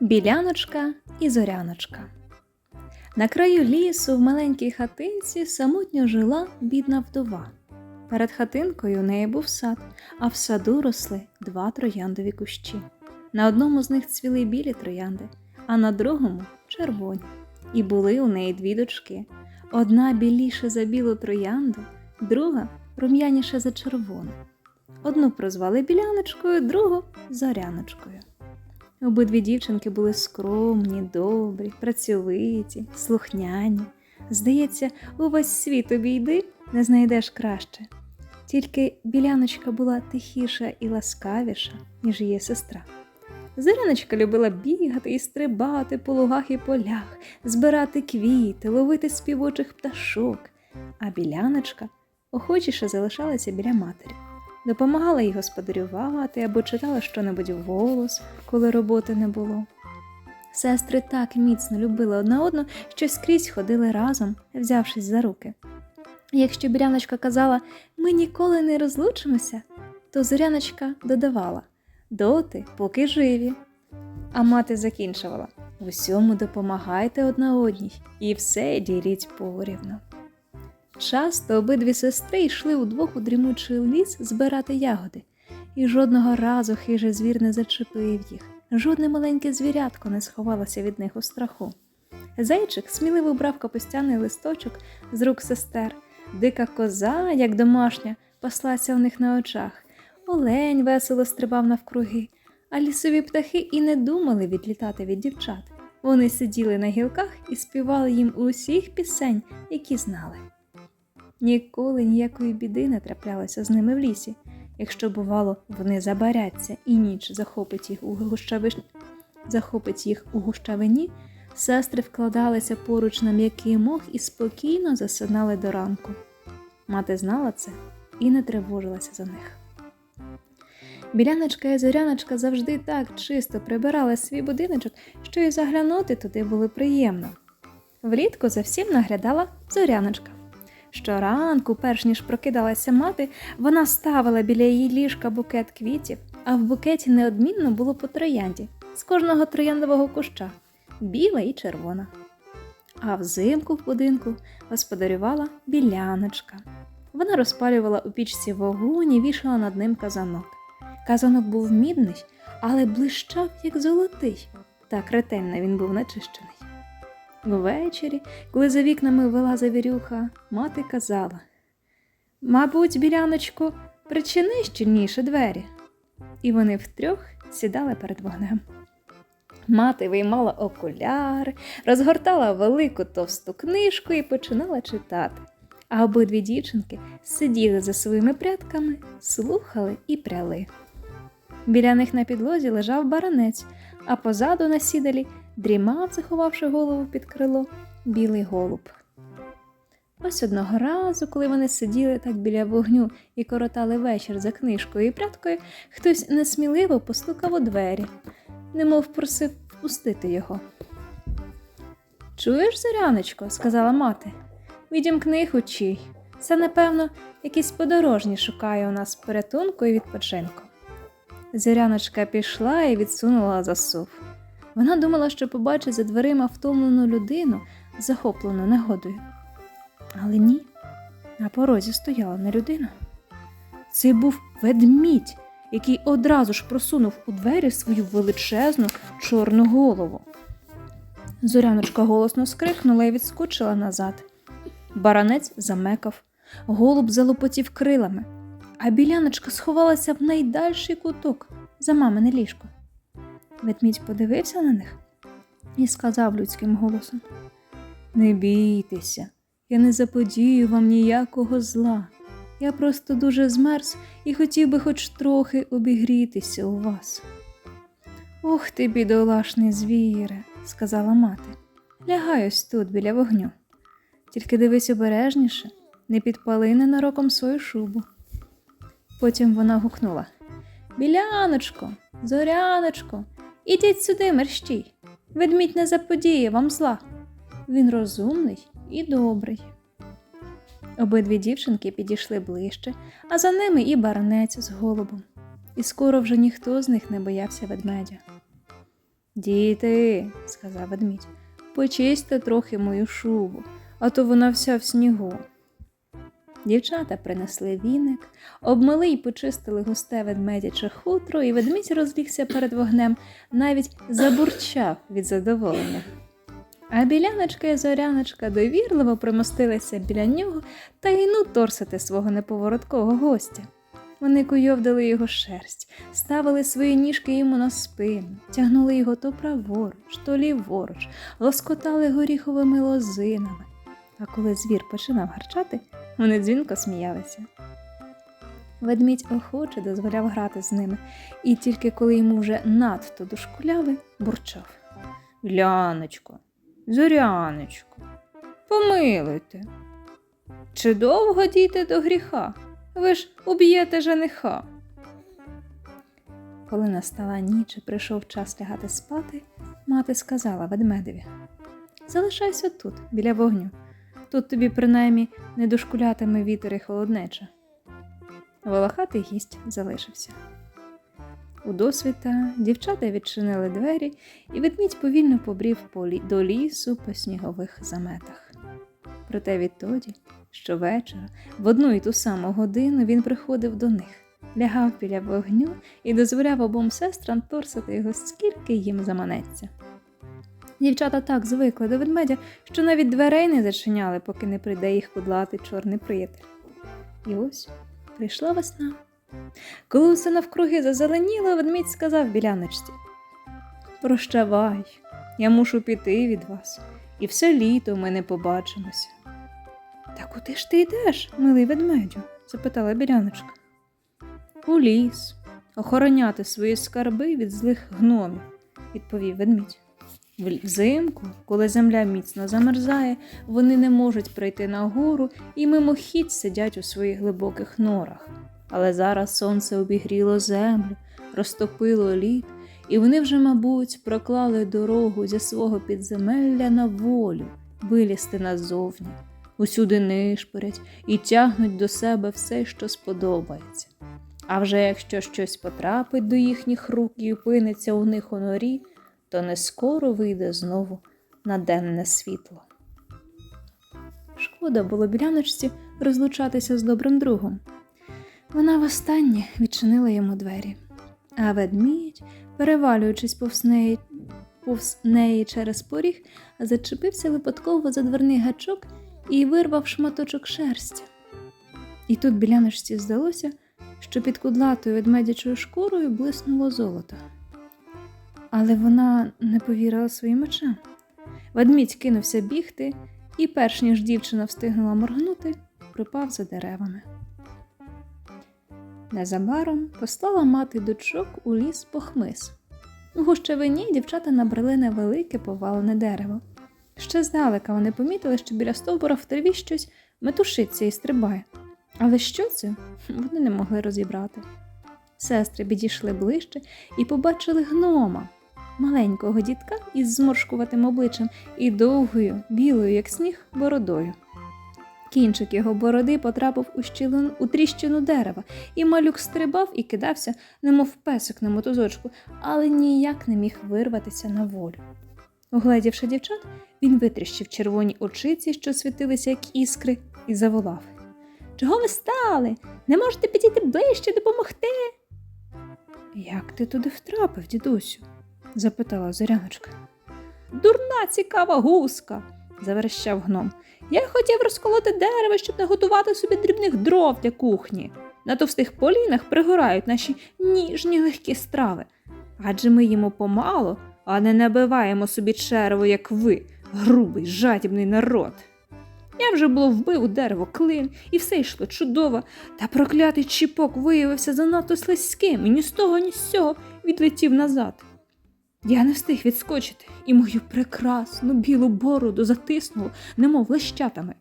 Біляночка і зоряночка. На краю лісу в маленькій хатинці самотньо жила бідна вдова. Перед хатинкою у неї був сад, а в саду росли два трояндові кущі. На одному з них цвіли білі троянди, а на другому червоні. І були у неї дві дочки: одна біліша за білу троянду, друга рум'яніша за червону. Одну прозвали біляночкою, другу зоряночкою. Обидві дівчинки були скромні, добрі, працьовиті, слухняні. Здається, увесь світ обійди, не знайдеш краще. Тільки біляночка була тихіша і ласкавіша, ніж її сестра. Зоряночка любила бігати і стрибати по лугах і полях, збирати квіти, ловити співочих пташок, а біляночка охочіше залишалася біля матері допомагала їй господарювати або читала щонебудь вголос, коли роботи не було. Сестри так міцно любили одна одну, що скрізь ходили разом, взявшись за руки. Якщо Біряночка казала ми ніколи не розлучимося, то Зоряночка додавала доти, поки живі. А мати закінчувала в усьому допомагайте одна одній і все діліть порівну. Часто обидві сестри йшли удвох у дрімучий ліс збирати ягоди, і жодного разу хижий звір не зачепив їх, жодне маленьке звірятко не сховалося від них у страху. Зайчик сміливо брав капустяний листочок з рук сестер, дика коза, як домашня, паслася у них на очах, олень весело стрибав навкруги, а лісові птахи і не думали відлітати від дівчат. Вони сиділи на гілках і співали їм усіх пісень, які знали. Ніколи ніякої біди не траплялося з ними в лісі. Якщо, бувало, вони забаряться і ніч захопить їх у гущавиш... захопить їх у гущавині, сестри вкладалися поруч на м'який мох і спокійно засинали до ранку. Мати знала це і не тривожилася за них. Біляночка і зоряночка завжди так чисто прибирали свій будиночок, що й заглянути туди було приємно. Влітку за всім наглядала зоряночка. Щоранку, перш ніж прокидалася мати, вона ставила біля її ліжка букет квітів, а в букеті неодмінно було по троянді з кожного трояндового куща біла і червона. А взимку в будинку господарювала біляночка. Вона розпалювала у пічці вогонь і вішала над ним казанок. Казанок був мідний, але блищав, як золотий. Так ретельно він був начищений. Ввечері, коли за вікнами вела завірюха, мати казала Мабуть, біляночку, причини щільніше двері. І вони втрьох сідали перед вогнем. Мати виймала окуляри, розгортала велику товсту книжку і починала читати. А обидві дівчинки сиділи за своїми прядками, слухали і пряли. Біля них на підлозі лежав баранець, а позаду на сідалі дрімав, заховавши голову під крило, білий голуб. Ось одного разу, коли вони сиділи так біля вогню і коротали вечір за книжкою і прядкою, хтось несміливо постукав у двері, немов просив впустити його. Чуєш, зоряночко, сказала мати, відімкни очей. Це, напевно, якийсь подорожній шукає у нас порятунку і відпочинку. Зоряночка пішла і відсунула засув. Вона думала, що побачить за дверима втомлену людину, захоплену негодою. Але ні, на порозі стояла не людина. Це був ведмідь, який одразу ж просунув у двері свою величезну чорну голову. Зоряночка голосно скрикнула і відскочила назад. Баранець замекав, голуб залопотів крилами, а біляночка сховалася в найдальший куток за мамине ліжко. Ведмідь подивився на них і сказав людським голосом: Не бійтеся, я не заподію вам ніякого зла. Я просто дуже змерз і хотів би хоч трохи обігрітися у вас. Ух ти, бідолашний звіре, сказала мати. Лягай ось тут біля вогню. Тільки дивись обережніше, не підпали ненароком свою шубу. Потім вона гукнула Біляночко, зоряночко, ідіть сюди, мерщій. Ведмідь не заподіє вам зла. Він розумний і добрий. Обидві дівчинки підійшли ближче, а за ними і баранець з голубом. І скоро вже ніхто з них не боявся ведмедя. Діти, сказав ведмідь, почистьте трохи мою шубу, а то вона вся в снігу. Дівчата принесли віник, обмили й почистили густе ведмедяче хутро, і ведмідь розлігся перед вогнем, навіть забурчав від задоволення. А біляночка і зоряночка довірливо примостилися біля нього та й ну торсити свого неповороткового гостя. Вони куйовдали його шерсть, ставили свої ніжки йому на спину, тягнули його то праворуч, то ліворуч, лоскотали горіховими лозинами. А коли звір починав гарчати, вони дзвінко сміялися. Ведмідь охоче дозволяв грати з ними, і тільки коли йому вже надто дошкуляли, бурчав. Ляночко, зоряночко, помилуйте. Чи довго дійте до гріха? Ви ж уб'єте жениха. Коли настала ніч і прийшов час лягати спати, мати сказала ведмедеві Залишайся тут, біля вогню. Тут тобі принаймні не дошкулятиме вітер і холоднеча. Волохатий гість залишився. У досвіта дівчата відчинили двері, і ведмідь повільно побрів по до лісу по снігових заметах. Проте відтоді, щовечора, в одну і ту саму годину він приходив до них, лягав біля вогню і дозволяв обом сестрам торсити його скільки їм заманеться. Дівчата так звикли до ведмедя, що навіть дверей не зачиняли, поки не прийде їх кудлати чорний приятель. І ось прийшла весна. Коли усе навкруги зазеленіло, ведмідь сказав біляночці Прощавай, я мушу піти від вас, і все літо ми не побачимося. Та куди ж ти йдеш, милий ведмедю? запитала біляночка. У ліс, охороняти свої скарби від злих гномів, відповів ведмідь. Взимку, коли земля міцно замерзає, вони не можуть прийти на гору і мимохідь сидять у своїх глибоких норах. Але зараз сонце обігріло землю, розтопило лід, і вони вже, мабуть, проклали дорогу зі свого підземелля на волю, вилізти назовні. Усюди нишпорять і тягнуть до себе все, що сподобається. А вже якщо щось потрапить до їхніх рук і опиниться у них у норі, то не скоро вийде знову на денне світло. Шкода було біляночці розлучатися з добрим другом. Вона востаннє відчинила йому двері, а ведмідь, перевалюючись повз неї, повз неї через поріг, зачепився випадково за дверний гачок і вирвав шматочок шерстя. І тут біляночці здалося, що під кудлатою ведмедячою шкурою блиснуло золото. Але вона не повірила своїм очам. Ведмідь кинувся бігти, і, перш ніж дівчина встигнула моргнути, припав за деревами. Незабаром послала мати дочок у ліс по хмиз. У гущавині дівчата набрали невелике повалене дерево. Ще здалека вони помітили, що біля стовбура в траві щось метушиться і стрибає. Але що це? Вони не могли розібрати. Сестри підійшли ближче і побачили гнома, маленького дітка із зморшкуватим обличчям і довгою, білою, як сніг, бородою. Кінчик його бороди потрапив у щілину у тріщину дерева, і малюк стрибав і кидався, немов песик на мотузочку, але ніяк не міг вирватися на волю. Угледівши дівчат, він витріщив червоні очиці, що світилися, як іскри, і заволав. Чого ви стали? Не можете підійти ближче допомогти? Як ти туди втрапив, дідусю? Запитала зоряночка. Дурна цікава гуска, заверещав гном. Я хотів розколоти дерево, щоб наготувати собі дрібних дров для кухні. На товстих полінах пригорають наші ніжні легкі страви. Адже ми їмо помало, а не набиваємо собі черво, як ви, грубий, жадібний народ. Я вже було вбив у дерево клин, і все йшло чудово, та проклятий чіпок виявився занадто слизьким і ні з того, ні з цього відлетів назад. Я не встиг відскочити, і мою прекрасну білу бороду затиснуло, немов лещатами.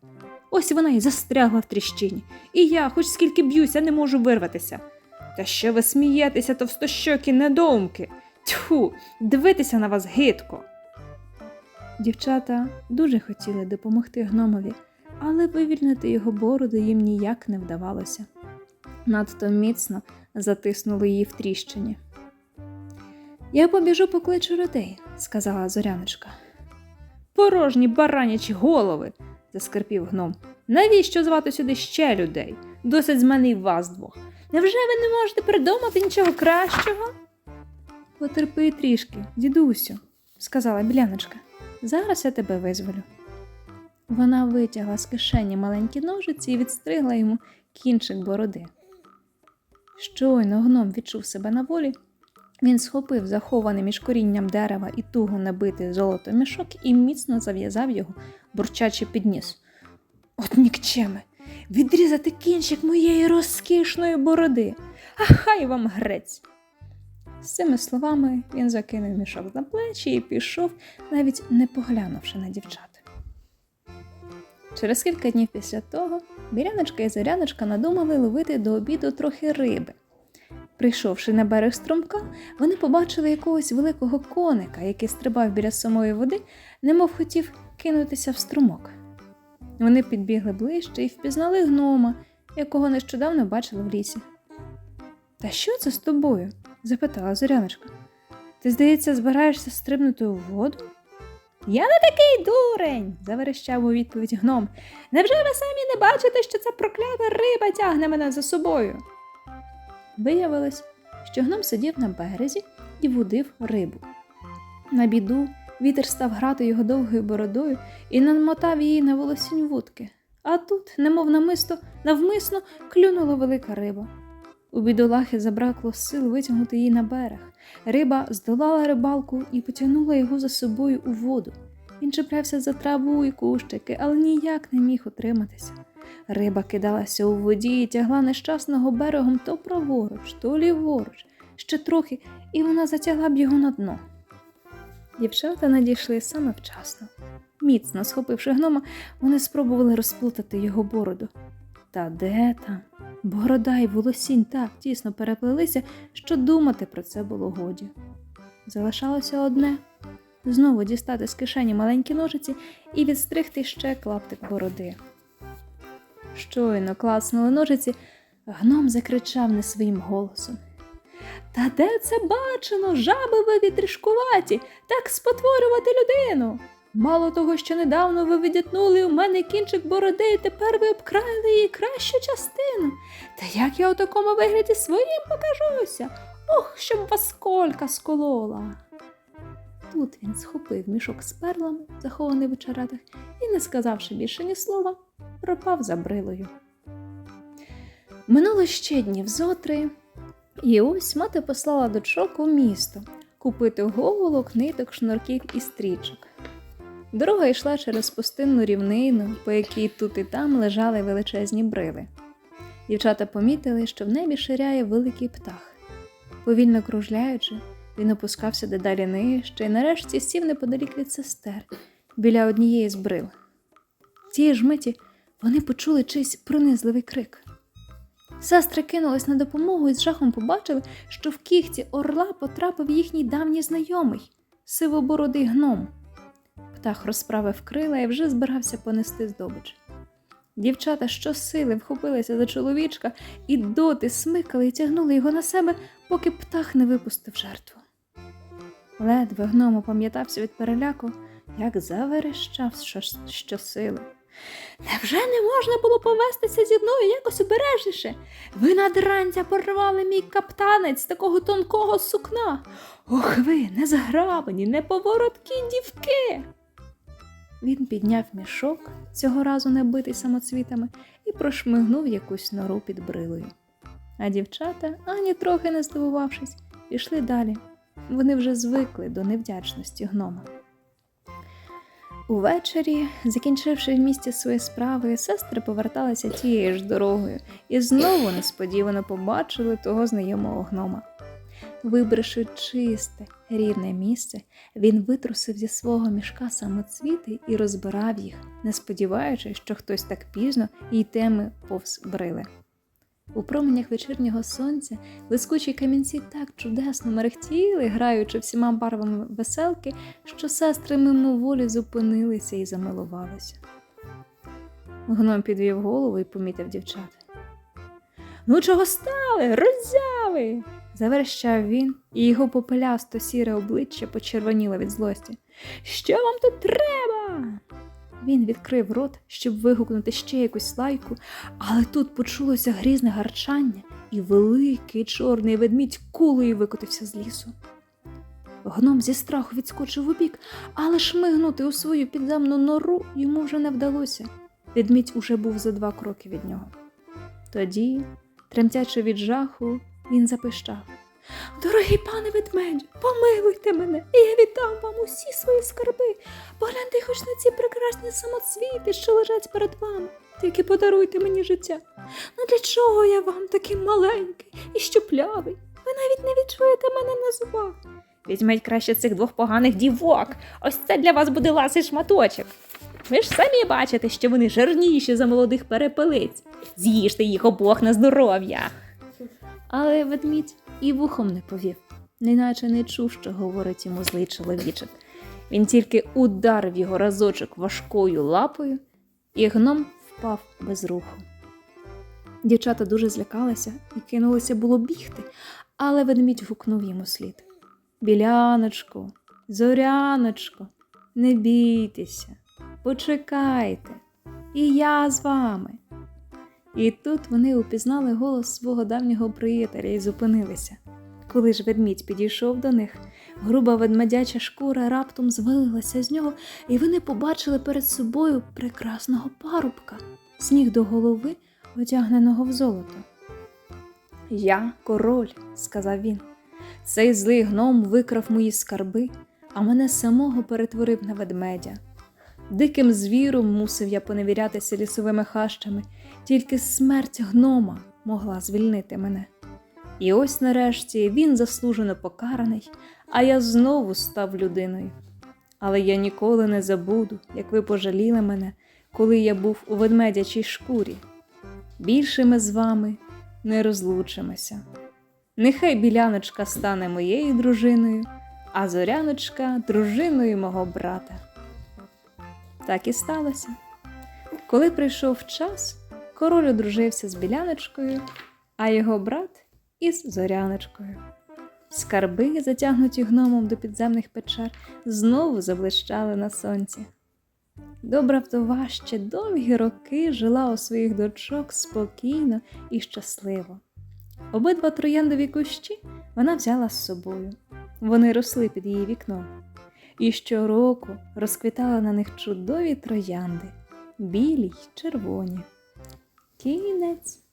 Ось вона і застрягла в тріщині, і я, хоч скільки б'юся, не можу вирватися. Та що ви смієтеся, товстощокі недоумки? Тьфу, дивитися на вас гидко. Дівчата дуже хотіли допомогти гномові, але вивільнити його бороду їм ніяк не вдавалося. Надто міцно затиснули її в тріщині. Я побіжу покличу людей, сказала зоряночка. Порожні баранячі голови, заскрипів гном. Навіщо звати сюди ще людей? Досить з мене і вас двох. Невже ви не можете придумати нічого кращого? Потерпи трішки, дідусю, сказала біляночка. Зараз я тебе визволю. Вона витягла з кишені маленькі ножиці і відстригла йому кінчик бороди. Щойно гном відчув себе на волі. Він схопив захований між корінням дерева і туго набитий золотом мішок і міцно зав'язав його, бурчачи підніс. От нікчеми! Відрізати кінчик моєї розкішної бороди, а хай вам грець. З цими словами він закинув мішок на плечі і пішов, навіть не поглянувши на дівчат. Через кілька днів після того Біряночка і Зоряночка надумали ловити до обіду трохи риби. Прийшовши на берег струмка, вони побачили якогось великого коника, який стрибав біля самої води, немов хотів кинутися в струмок. Вони підбігли ближче і впізнали гнома, якого нещодавно бачили в лісі. Та що це з тобою? запитала Зоряночка. Ти, здається, збираєшся стрибнути у воду? Я не такий дурень, заверещав у відповідь гном. Невже ви самі не бачите, що ця проклята риба тягне мене за собою? Виявилось, що гном сидів на березі і водив рибу. На біду вітер став грати його довгою бородою і намотав її на волосінь вудки. А тут, немов намисто, навмисно клюнула велика риба. У бідолахи забракло сил витягнути її на берег. Риба здолала рибалку і потягнула його за собою у воду. Він чіплявся за траву і кущики, але ніяк не міг утриматися. Риба кидалася у воді і тягла нещасного берегом то праворуч, то ліворуч, ще трохи, і вона затягла б його на дно. Дівчата надійшли саме вчасно. Міцно схопивши гнома, вони спробували розплутати його бороду. Та де там? Борода й волосінь так тісно переплелися, що думати про це було годі. Залишалося одне знову дістати з кишені маленькі ножиці і відстригти ще клаптик бороди. Щойно класнули ножиці, гном закричав не своїм голосом. Та де це бачено, жаби ви відришкуваті, так спотворювати людину? Мало того, що недавно ви відітнули у мене кінчик бороди, і тепер ви обкрали її кращу частину. Та як я у такому вигляді своїм покажуся? Ох, щоб вас колька сколола. Тут він схопив мішок з перлами, захований в очеретах, і, не сказавши більше ні слова, пропав за брилою. Минуло ще днів зотри, і ось мати послала дочок у місто купити голок, ниток, шнурків і стрічок. Дорога йшла через пустинну рівнину, по якій тут і там лежали величезні брили. Дівчата помітили, що в небі ширяє великий птах. Повільно кружляючи, він опускався дедалі нижче і нарешті сів неподалік від сестер біля однієї з брил. Тієї ж миті вони почули чийсь пронизливий крик. Сестри кинулись на допомогу і з жахом побачили, що в кіхті орла потрапив їхній давній знайомий сивобородий гном. Птах розправив крила і вже збирався понести здобич. Дівчата щосили вхопилися за чоловічка і доти смикали і тягнули його на себе, поки птах не випустив жертву. Ледве гном опам'ятався від переляку, як заверещав щосили. Невже не можна було повестися зі мною якось обережніше? Ви надранця порвали мій каптанець такого тонкого сукна. Ох ви, незграбані, неповороткі дівки. Він підняв мішок, цього разу не битий самоцвітами, і прошмигнув якусь нору під брилою. А дівчата, ані трохи не здивувавшись, пішли далі. Вони вже звикли до невдячності гнома. Увечері, закінчивши в місті свої справи, сестри поверталися тією ж дорогою і знову несподівано побачили того знайомого гнома. Вибравши чисте, рівне місце, він витрусив зі свого мішка самоцвіти і розбирав їх, не сподіваючись, що хтось так пізно йтиме повз брили. У променях вечірнього сонця блискучі камінці так чудесно мерехтіли, граючи всіма барвами веселки, що сестри мимоволі зупинилися і замилувалися. Гном підвів голову і помітив дівчат. Ну, чого стали? Роззяви. заверещав він, і його попелясто сіре обличчя почервоніло від злості. Що вам тут треба? Він відкрив рот, щоб вигукнути ще якусь лайку, але тут почулося грізне гарчання, і великий чорний ведмідь кулею викотився з лісу. Гном зі страху відскочив убік, але шмигнути у свою підземну нору йому вже не вдалося. Ведмідь уже був за два кроки від нього. Тоді, тремтячи від жаху, він запищав. Дорогий пане ведмедю, помилуйте мене, і я віддам вам усі свої скарби. Погляньте хоч на ці прекрасні самоцвіти, що лежать перед вами. Тільки подаруйте мені життя. Ну для чого я вам такий маленький і щуплявий? Ви навіть не відчуєте мене на зубах. Візьміть краще цих двох поганих дівок. Ось це для вас буде ласий шматочок. Ви ж самі бачите, що вони жирніші за молодих перепелиць. З'їжте їх обох на здоров'я. Але ведмідь і вухом не повів, неначе не чув, що говорить йому злий чоловічок. Він тільки ударив його разочок важкою лапою, і гном впав без руху. Дівчата дуже злякалися і кинулися було бігти, але ведмідь гукнув йому слід. Біляночку, зоряночко, не бійтеся, почекайте, і я з вами. І тут вони упізнали голос свого давнього приятеля і зупинилися. Коли ж ведмідь підійшов до них, груба ведмедяча шкура раптом звалилася з нього, і вони побачили перед собою прекрасного парубка, з ніг до голови, одягненого в золото. Я король, сказав він. Цей злий гном викрав мої скарби, а мене самого перетворив на ведмедя. Диким звіром мусив я поневірятися лісовими хащами, тільки смерть гнома могла звільнити мене. І ось нарешті він заслужено покараний, а я знову став людиною. Але я ніколи не забуду, як ви пожаліли мене, коли я був у ведмедячій шкурі. Більше ми з вами не розлучимося. Нехай біляночка стане моєю дружиною, а зоряночка дружиною мого брата. Так і сталося. Коли прийшов час, король одружився з біляночкою, а його брат із зоряночкою. Скарби, затягнуті гномом до підземних печер, знову заблищали на сонці. Добра вдова ще довгі роки жила у своїх дочок спокійно і щасливо. Обидва трояндові кущі вона взяла з собою. Вони росли під її вікном. І щороку розквітали на них чудові троянди, білі й червоні. Кінець.